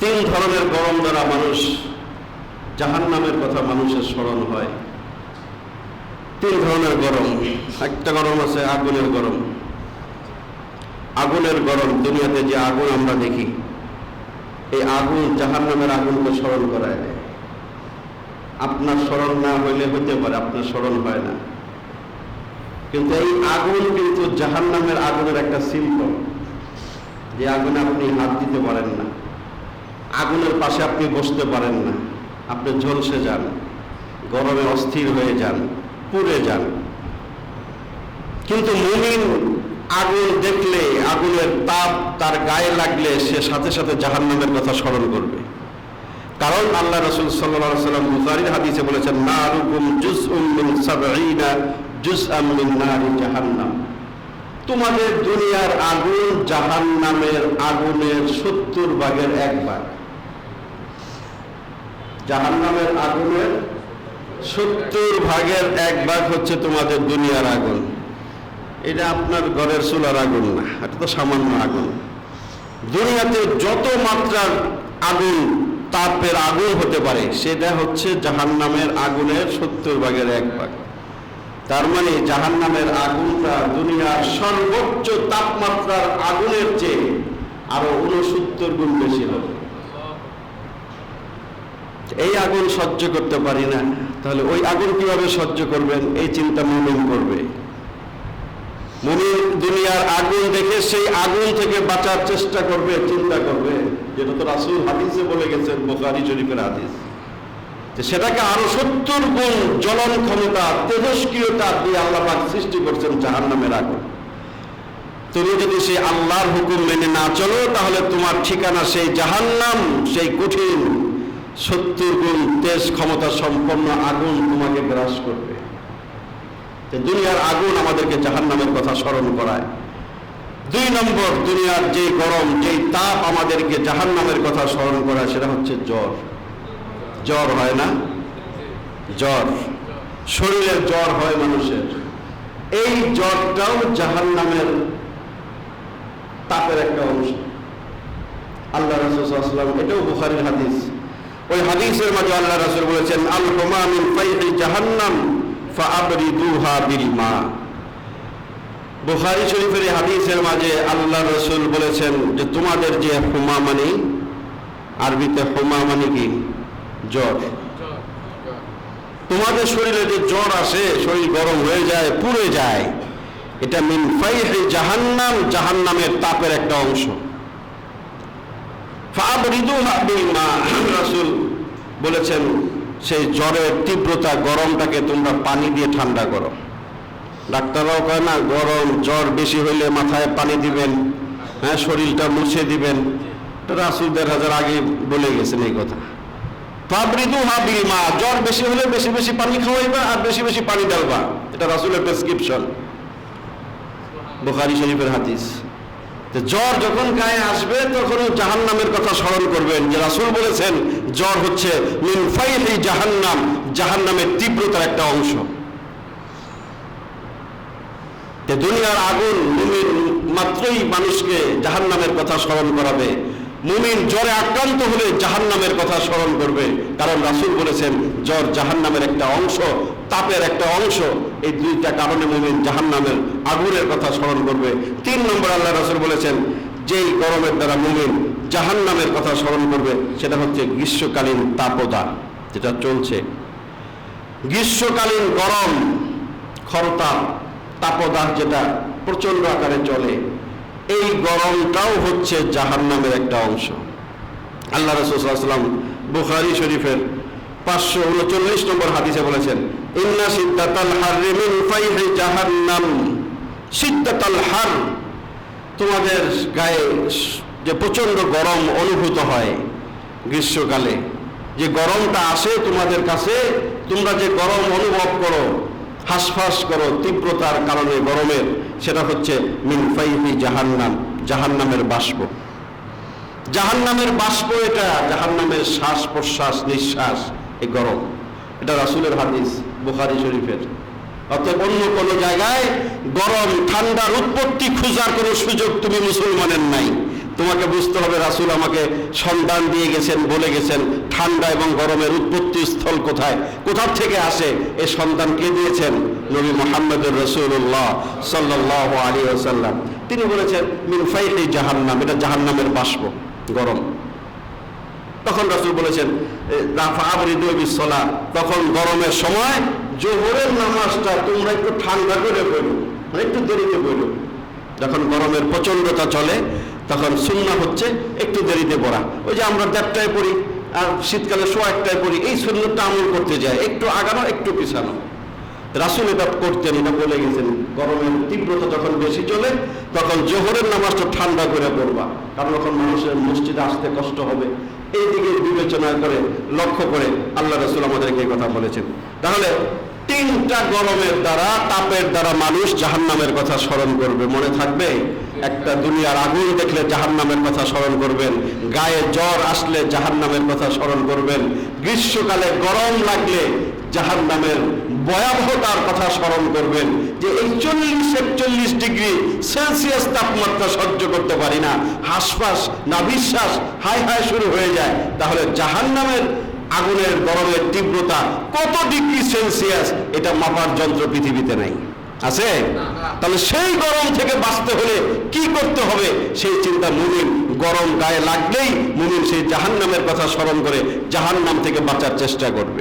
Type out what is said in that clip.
তিন ধরনের গরম দ্বারা মানুষ জাহান নামের কথা মানুষের স্মরণ হয়। তিন ধরনের গরম, একটা গরম আছে, আগুনের গরম। আগুনের গরম, দুনিয়াতে যে আগুন আমরা দেখি, এই আগুন জাহান নামের আগুনকে স্মরণ করায় দেয়। আপনার স্মরণ না হইলে হইতে পারে, আপনার স্মরণ হয় না। কিন্তু এই আগুন কিন্তু জাহান নামের আগুনের একটা সিম্পল যে আগুনে আপনি হাত দিতে পারেন না। আগুনের পাশে আপনি বসতে পারেন না। আপনি ঝলসে যান, গরমে অস্থির হয়ে যান, পুড়ে যান। কিন্তু মুমিন আগুন দেখলে, আগুনের তাপ তার গায়ে লাগলে সে সাথে সাথে জাহান্নামের কথা স্মরণ করবে। কারণ আল্লাহ রসুল সাল্লাহ সাল্লাম হাদিসে বলেছেন, নারুকুম জুস মিন সাবঈনা জুস মিন নারি জাহান্নাম। তোমাদের দুনিয়ার আগুন জাহান্নামের আগুনের সত্তর ভাগের এক ভাগ। জাহান্নামের আগুনের সত্তর ভাগের এক ভাগ হচ্ছে তোমাদের দুনিয়ার আগুন। এটা আপনার ঘরের চুলার আগুন না, এটা তো সামান্য আগুন। দুনিয়াতে যত মাত্রার আগুন তাপের আগুন হতে পারে, সেটা হচ্ছে জাহান্নামের আগুনের সত্তর ভাগের এক ভাগ। তার মানে জাহান্নামের আগুনটা দুনিয়ার সর্বোচ্চ তাপমাত্রার আগুনের চেয়ে আরও উনসত্তর গুণ বেশি হবে। এই আগুন সহ্য করতে পারি না। তাহলে ওই আগুন কীভাবে সহ্য করবেন? এই চিন্তা মুমিন করবে। মুমিন দুনিয়ার আগুন দেখে সেই আগুন থেকে বাঁচার চেষ্টা করবে, চিন্তা করবে। যেটা তো রাসুল হাদিসে বলে গেছেন, বোখারি শরীফের হাদিস। সেটাকে আরও সত্তর গুণ জ্বলন ক্ষমতা, তেজস্ক্রিয়তা দিয়ে আল্লাহ পাক সৃষ্টি করছেন জাহান নামের আগুন। তুমি যদি সেই আল্লাহর হুকুম মেনে না চলো, তাহলে তোমার ঠিকানা সেই জাহান্নাম, সেই কঠিন সত্তর গুণ তেজ ক্ষমতা সম্পন্ন আগুন তোমাকে গ্রাস করবে। দুনিয়ার আগুন আমাদেরকে জাহান্নামের কথা স্মরণ করায়। দুই নম্বর, দুনিয়ার যে গরম, যে তাপ আমাদেরকে জাহান্নামের কথা স্মরণ করায়, সেটা হচ্ছে জ্বর। জ্বর হয় না? জ্বর। শরীরের জ্বর হয় মানুষের। এই জ্বরটাও জাহান্নামের তাপের একটা অংশ। আল্লাহ রাসূল এটাও বুখারীর হাদিস। ওই হাদিসের মাঝে আল্লাহ রাসূল বলেছেন, আল হুমা মিন ফাইহি জাহান্নাম ফাআবরিদুহা বিল মা। শরীফের হাদিসের মাঝে আল্লাহ রসুল বলেছেন যে, তোমাদের যে হুমা মানে আরবিতে হুমা মানে কি? জ্বর। তোমাদের শরীরে যে জ্বর আসে, শরীর গরম হয়ে যায়, পুড়ে যায়, এটা মিন ফাইহি জাহান্নাম, জাহান্নামের তাপের একটা অংশ। রাসূল বলেছেন, সেই জ্বরের তীব্রতা, গরমটাকে তোমরা পানি দিয়ে ঠান্ডা করো। ডাক্তাররাও কয়, না, গরম, জ্বর বেশি হইলে মাথায় পানি দিবেন হ্যাঁ শরীরটা মুছে দিবেন। রাসুল দেড় হাজার আগে বলে গেছেন এই কথা। ফাবরিদু হাবিল মা জ্বর বেশি হলে বেশি বেশি পানি খাওয়াইবা আর বেশি বেশি পানি ডালবা এটা রাসুলের প্রেসক্রিপশন বুখারি শরীফের হাদিস। জ্বর যখন গায়ে আসবে তখন জাহান নামের কথা স্মরণ করবেন। যে রাসুল বলেছেন, জ্বর হচ্ছে জাহান নাম জাহান নামের তীব্রতার একটা অংশ। দুনিয়ার আগুন মাত্রই মানুষকে জাহান নামের কথা স্মরণ করাবে। মুমিন জ্বরে আক্রান্ত হলে জাহান নামের কথা স্মরণ করবে। কারণ রাসুল বলেছেন, জ্বর জাহান নামের একটা অংশ, তাপের একটা অংশ। এই দুইটা কারণে মুমিন জাহান নামের আগুনের কথা স্মরণ করবে। তিন নম্বর আল্লাহ রাসুল বলেছেন, যেই গরমের দ্বারা মুমিন জাহান নামের কথা স্মরণ করবে, সেটা হচ্ছে গ্রীষ্মকালীন তাপদা যেটা চলছে। গ্রীষ্মকালীন গরম খরতাপ তাপদাহ যেটা প্রচণ্ড আকারে চলে। এই গরমটাও হচ্ছে জাহান্নামের একটা অংশ। আল্লাহ রসুলাম বুখারি শরীফের পাঁচশো উনচল্লিশ নম্বর হাদিসে বলেছেন, ইন্না সিদ্দাতাল হাররি মিন ফাইহি জাহান্নাম। সিদ্দাতাল হার তোমাদের গায়ে যে প্রচণ্ড গরম অনুভূত হয় গ্রীষ্মকালে, যে গরমটা আসে তোমাদের কাছে, তোমরা যে গরম অনুভব করো হাসফাস করো তীব্রতার কারণে গরমের সেটা হচ্ছে মিন ফাইহি জাহান্নাম, জাহান্নামের বাষ্প। জাহান্নামের বাষ্প এটা, জাহান্নামের শ্বাস প্রশ্বাস, নিঃশ্বাস, এই গরম। এটা রাসুলের হাদিস, বুখারি শরীফের। অতএব অন্য কোনো জায়গায় গরম, ঠান্ডার উৎপত্তি খোঁজার কোনো সুযোগ তুমি মুসলমানের নাই। তোমাকে বুঝতে হবে রাসুল আমাকে সন্তান দিয়ে গেছেন, বলে গেছেন। ঠান্ডা এবং গরমের উৎপত্তি স্থল কোথায়? কোথার থেকে আসে? এই সন্তান কে দিয়েছেন? নবী মোহাম্মদুর রসুল্লাহ সাল্লাহ আলী আসাল্লাম তিনি বলেছেন, মিন ফাইহি জাহান্নাম এটা জাহান্নামের বাষ্প, গরম। তখন রাসুল বলেছেন তখন গরমের সময় জোহরের নামাজটা তোমরা একটু ঠান্ডা করে পড়ো মানে একটু দেরিতে পড়ো। যখন গরমের প্রচণ্ডতা চলে তখন সুন্না হচ্ছে একটু দেরিতে পড়া। ওই যে আমরা দেড়টায় পড়ি আর শীতকালে শো একটায় পড়ি, এই সুন্নতটা আমল করতে যায়, একটু আগানো, একটু পিছানো। রাসুল এটা করতেন, এটা বলে গেছেন, গরমের তীব্রতা যখন বেশি চলে, তখন জোহরের নামাজটা ঠান্ডা করে পড়বা। কারণ তখন মানুষের মসজিদে আসতে কষ্ট হবে। এই দিকে বিবেচনা করে, লক্ষ্য করে আল্লাহ রসুল আমাদেরকে কথা বলেছেন। তাহলে তিনটা গরমের দ্বারা, তাপের দ্বারা মানুষ জাহান্নামের কথা স্মরণ করবে, মনে থাকবে? একটা দুনিয়ার আগুন দেখলে জাহান্নামের কথা স্মরণ করবেন, গায়ে জ্বর আসলে জাহান্নামের কথা স্মরণ করবেন, গ্রীষ্মকালে গরম লাগলে জাহান্নামের ভয়াবহতার কথা স্মরণ করবেন, যে এই চল্লিশ একচল্লিশ ডিগ্রি সেলসিয়াস তাপমাত্রা সহ্য করতে পারি না, হাসফাস না বিশ্বাস হাই হাই শুরু হয়ে যায়। তাহলে জাহান্নামের আগুনের গরমের তীব্রতা কত ডিগ্রি সেলসিয়াস, এটা মাপার যন্ত্র পৃথিবীতে নাই। আছে? তাহলে সেই গরম থেকে বাঁচতে হলে কি করতে হবে? সেই চিন্তা মুমিন গরম গায়ে লাগলেই মুমিন সেই জাহান্নামের কথা স্মরণ করে জাহান্নাম থেকে বাঁচার চেষ্টা করবে।